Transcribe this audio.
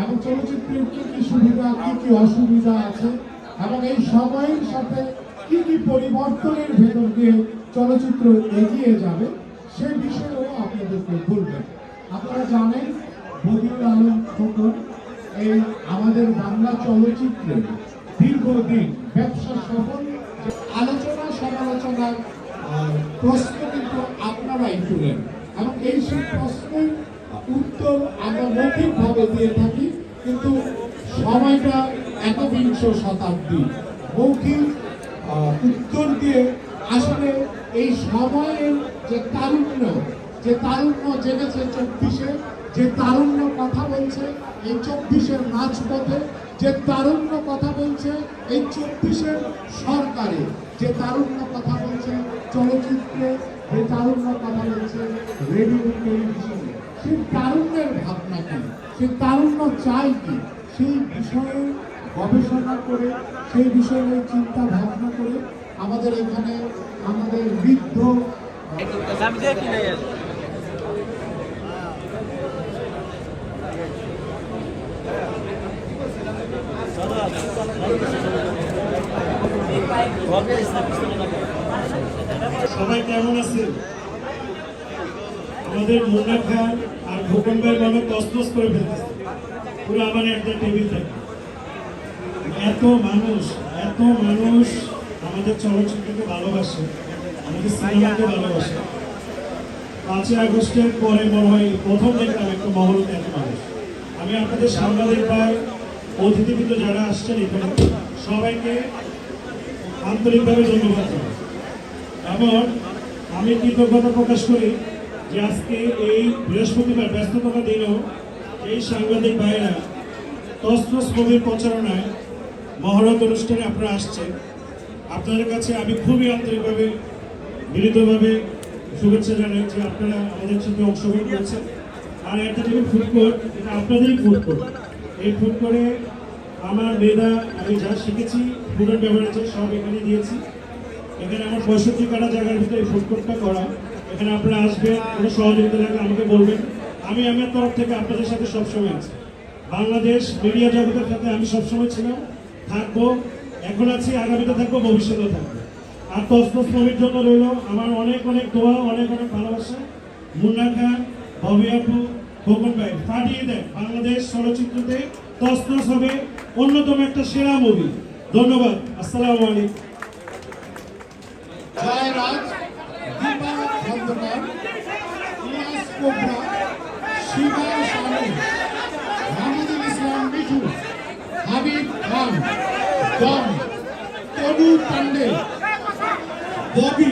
এবং চলচ্চিত্রের কি কি সুবিধা, কি কি অসুবিধা আছে, এবং এই সময়ের সাথে কি কি পরিবর্তনের ভেতর দিয়ে চলচ্চিত্র এগিয়ে যাবে, সে বিষয়েও আপনাদেরকে বলবেন। আপনারা জানেন, বদিউল আলম খোকন এই আমাদের বাংলা চলচ্চিত্রে দীর্ঘদিন ব্যবসা সফল। আলোচনা, সমালোচনার প্রশ্ন কিন্তু আপনারাই তুলেন। এবং এই সেই প্রশ্নের উত্তর আমরা মৌখিকভাবে দিয়ে থাকি। সময়টা একবিংশ শতাব্দী। মৌখিক উত্তর দিয়ে আসলে এই সময়ের যে তারুণ্য যে তারুণ্য জেগেছে চব্বিশে, যে তারুণ্য কথা বলছে এই চব্বিশের মাঝপথে, যে তারুণ্য কথা বলছে এই চব্বিশের সরকারে, যে তারুণ্য কথা বলছে চলচ্চিত্রে, যে তারুণ্য কথা বলছে রেডিও টেলিভিশনে, সেই তারুণ্যের ভাবনা কি? সেই তারুণ্য চাই কি? সেই বিষয়ে গবেষণা করে, সেই বিষয়ে চিন্তা ভাবনা করে আমাদের এখানে আমাদের বৃদ্ধ। সবাই কেমন আছে আমাদের মুন্না খান আর খোকন ভাই তসতস করে ফেলতেছে পুরো আমার একটা টেবিল থাকে, এত মানুষ এত মানুষ আমাদের চলচ্চিত্রকে ভালোবাসে, আমাদের সিনেমাকে ভালোবাসে। পাঁচই আগস্টের পরে মনে হয় প্রথম দেখলাম একটা মহল এত মানুষ। আমি আপনাদের সাংবাদিক ভাই, অতিথিবৃন্দ যারা আসছেন এখানে, সবাইকে আন্তরিকভাবে ধন্যবাদ জানাই। এবং আমি কৃতজ্ঞতা প্রকাশ করি যে আজকে এই বৃহস্পতিবার, ব্যস্ততম দিনেও এই সাংবাদিক ভাইরা তসনস ছবির প্রচারণায় মহরত অনুষ্ঠানে আপনারা আসছেন। আপনাদের কাছে আমি খুবই আন্তরিকভাবে বিনীতভাবে শুভেচ্ছা জানাই যে আপনারা আমাদের সাথে অংশগ্রহণ করেছেন। আর একটা যেমন ফুড কোর্ট এটা আপনাদেরই ফুড কোর্ট এই ফুড কোর্টে আমার মেধা, আমি যা শিখেছি অ্যান্ড বেভারেজের সব এখানে দিয়েছি। এখানে আমার পঁয়ষট্টি কাটা জায়গার ভিতরে ফুড কোর্টটা করা। এখানে আপনারা আসবেন, কোনো সহযোগিতা লাগলে আমাকে বলবেন। আমি আমার তরফ থেকে আপনাদের সাথে সবসময় আছি। বাংলাদেশ মিডিয়া জগতের সাথে আমি সবসময় ছিলাম, থাকব, এখন আছি, আগামীতে থাকব ভবিষ্যতে থাকব। আর ছবির জন্য রইল আমার অনেক অনেক দোয়া, অনেক অনেক ভালোবাসা। মুন্না খান, ববি আপু, খোকন ভাই ফাটিয়ে দেয় বাংলাদেশ চলচ্চিত্রতে তসতস হবে অন্যতম একটা সেরা মুভি ধন্যবাদ, আসসালামু আলাইকুম। Jayraj Deepa Khandakar Cobra Don Tanu Pandey Bobby